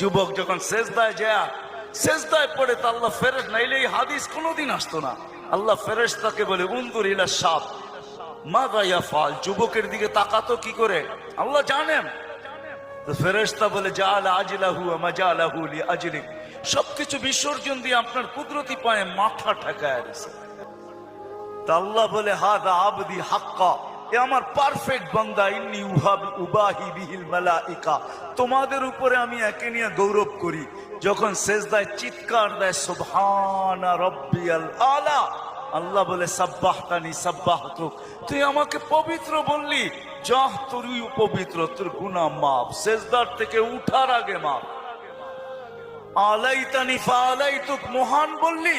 যুবক যখন শেষদায় যায় শেষদায় পড়ে তা আল্লাহ ফেরেস নাইলে এই হাদিস কোনোদিন আসতো না। আল্লাহ ফেরেস তাকে বলে উন্দুর ইলা সাপ মা গাইয়া ফাল যুবকের দিকে তাকাতো কি করে? আল্লাহ জানেন। তো ফেরেশতা বলে যা আলা আজলাহু মাজা আলাহু লি আজলিক। সবকিছু বিসর্জন দিয়ে আপনার কুদরতি পায়ে মাথা ঠেকায় তা আল্লাহ বলে হাদা আবদি হাক্কা। এ আমার পারফেক্ট বান্দা, ইন্নি উহাবি, উবাহি বিহিল মালাইকা। তোমাদের উপরে আমি একে নিয়ে গৌরব করি। যখন শেষদায় চিৎকার দেয়, সুবহানা রব্বিয়াল আলা। আল্লাহ বলে, সাব্বাহতানি, সাব্বাহতুক। তুই আমাকে পবিত্র বললি, যাহ তুই পবিত্র, তোর গুনাহ মাপ শেষদার থেকে উঠার আগে মাপ আলাই তানি আলাইতানি ফালাইতুক, মহান বললি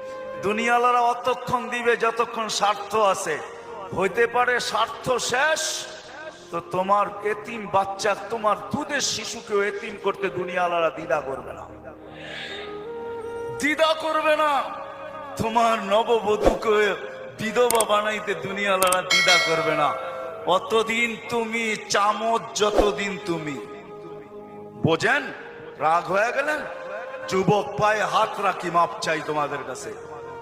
দুনিয়ালারা অতক্ষণ দিবে যতক্ষণ স্বার্থ আছে। হইতে পারে স্বার্থ শেষ, তো তোমার এতিম বাচ্চা, তোমার দুধের শিশুকেও এতিম করতে দুনিয়ালারা দ্বিধা করবে না। দ্বিধা করবে না। তোমার নববধূকে বিধবা বানাইতে দুনিয়ালারা দ্বিধা করবে না। অতদিন তুমি চামচ যতদিন তুমি। বোঝেন? রাগ হয়ে গেলেন? যুবক পায়ে হাত রাখি, মাপ চাই তোমাদের কাছে।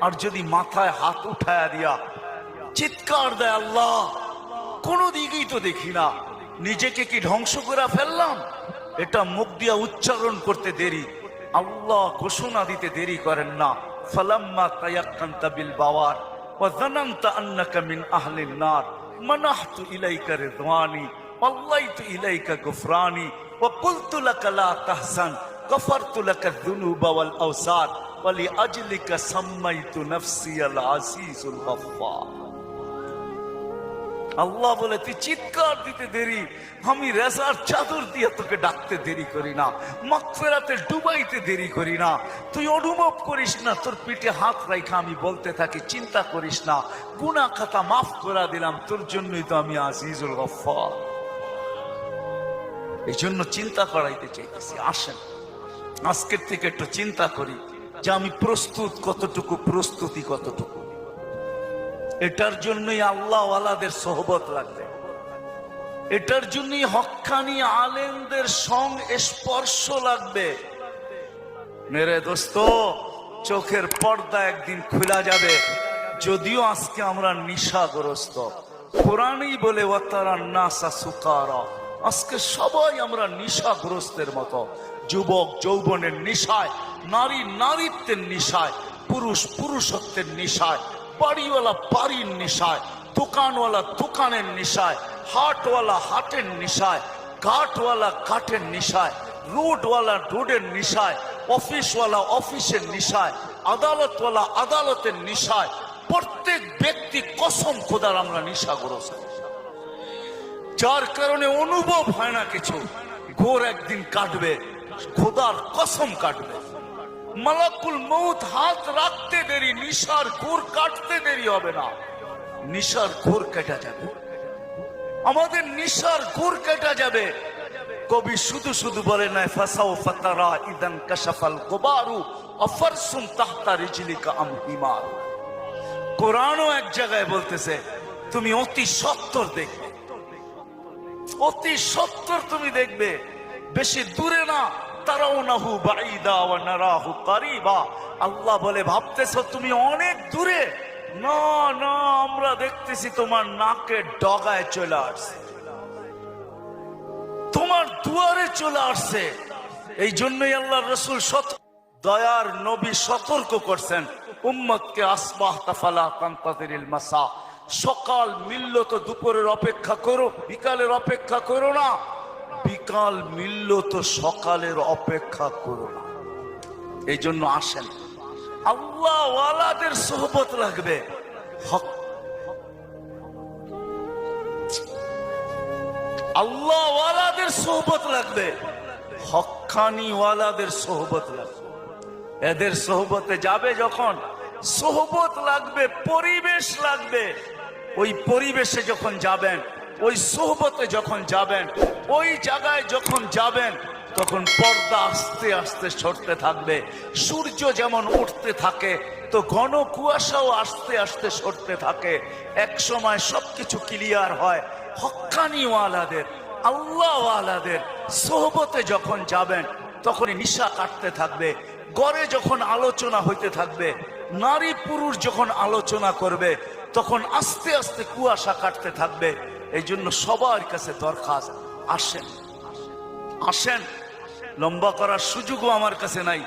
আর যদি মাথায় হাত উঠায় দিয়া চিৎকার দেয় আল্লাহ, কোনো দিকেই তো দেখি না। নিজেকে কি ধ্বংস করে ফেললাম? এটা মুখ দিয়া উচ্চারণ করতে দেরি। আল্লাহ ঘোষণা দিতে দেরি করেন না। ফালাম্মা তায়াক্কান্তা বিল বাওয়ার, ওয়া ইলাইকা ইলাইকা গুফরানি ওয়ালি আজলিকা সাম্মাইতু নাফসি আল আসিসুল গফফার। আল্লাহ বলে, তুই চিৎকার দিতে দেরি। আমি রেজার চাদর দিয়ে তোকে ডাকতে দেরি করি না। মাকফেরাতে ডুবাইতে দেরি করি না। তুই অনুভব করিস না, তোর পিঠে হাত রাইখা আমি বলতে থাকি, চিন্তা করিস না। গুনা খাতা মাফ করা দিলাম, তোর জন্যই তো আমি আজিজুল গফ্ফা এই জন্য চিন্তা করাইতে চাইতেছি, আসেন। আজকের থেকে একটু চিন্তা করি। যে আমি প্রস্তুত কতটুকু, প্রস্তুতি কতটুকু। এটার জন্যই আল্লাহ আলাদের সহবত লাগবে। এটার জন্যই হক্কানি আলেমদের সং স্পর্শ লাগবে। মেরে দোস্ত, চোখের পর্দা একদিন খোলা যাবে। যদিও আজকে আমরা নিশাগ্রস্ত। কোরআনই বলে ওয়াতারা নাসা সুকারা। আজকে সবাই আমরা নিশাগ্রস্তের মতো। যুবক যৌবনের নিশায়, নারী নারীত্বের নিশায়, পুরুষ পুরুষত্বের নিশায়, বাড়িওয়ালা বাড়ির নিশায়, দোকানওয়ালা দোকানের নিশায়, হাটওয়ালা হাটের নিশায়, ঘাটওয়ালা ঘাটের নিশায়, রোডওয়ালা রোডের নিশায়, অফিসওয়ালা অফিসের নিশায়, আদালতওয়ালা আদালতের নিশায়, প্রত্যেক ব্যক্তি কসম খোদার আমরা নিশাগ্রস্ত। যার কারণে অনুভব হয় না কিছু। ঘোর একদিন কাটবে, খোদার কসম কাটবে। মালাকুল মৌত হাত রাখতে দেরি, নিশার ঘোর কাটতে দেরি হবে না। নিশার ঘোর কেটা যাবে। আমাদের নিশার ঘোর কেটা যাবে। কবি শুধু শুধু বলে নাই ফাসাও ফাতারা ইদান কাশাফাল গোবারু অফারসুম তাহতা রিজলিকা আম হিমার কোরআনও এক জায়গায় বলতেছে, তুমি অতি সত্তর দেখবে। অতি সত্তর তুমি দেখবে। বেশি দূরে না আল্লাহ বলে, ভাবতেছো তুমি অনেক দূরে? না না, আমরা দেখতেছি তোমার নাকের ডগায় চলে আসছে। তোমার দুয়ারে চলে আসছে। এই জন্যই আল্লাহ রসুল সত দয়ার নবী সতর্ক করছেন, উম্মতকে আসবাহ তাফালা কান্তাদিল মাসা। সকাল মিলল তো দুপুরের অপেক্ষা করো, বিকালের অপেক্ষা করো না। বিকাল মিলল তো সকালের অপেক্ষা করো না। এই জন্য আসেন। আল্লাহ ওয়ালাদের সোহবত লাগবে। হক। আল্লাহ সোহবত লাগবে। হকানি ওয়ালাদের সোহবত লাগবে। এদের সোহবতে যাবে যখন। সোহবত লাগবে, পরিবেশ লাগবে। ওই পরিবেশে যখন যাবেন, ওই সোহবতে যখন যাবেন, ওই জায়গায় যখন যাবেন, তখন পর্দা আস্তে আস্তে সরতে থাকবে, সূর্য যেমন উঠতে থাকে, তো ঘন কুয়াশাও আস্তে আস্তে সরতে থাকে। এক সময় সবকিছু ক্লিয়ার হয়, হক্কানিওয়ালাদের, আল্লাহওয়ালাদের, সোহবতে যখন যাবেন, তখনই নিশা কাটতে থাকবে, গড়ে যখন আলোচনা হইতে থাকবে নারী পুরুষ যখন আলোচনা করবে, তখন আস্তে আস্তে কুয়াশা কাটতে থাকবে। এই জন্য সবার কাছে দরখাস্ত, আসেন। আসেন। লম্বা করার সুযোগও আমার কাছে নাই।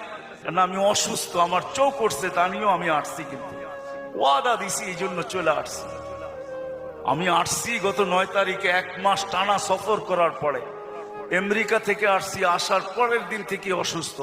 কারণ আমি অসুস্থ, আমার চোখ উঠছে, তা নিয়েও আমি আসছি কিন্তু। ওয়াদা দিছি, এই জন্য চলে আসছি। আমি আসছি গত নয় তারিখে, এক মাস টানা সফর করার পরে। আমেরিকা থেকে আসছি, আসার পরের দিন থেকে অসুস্থ।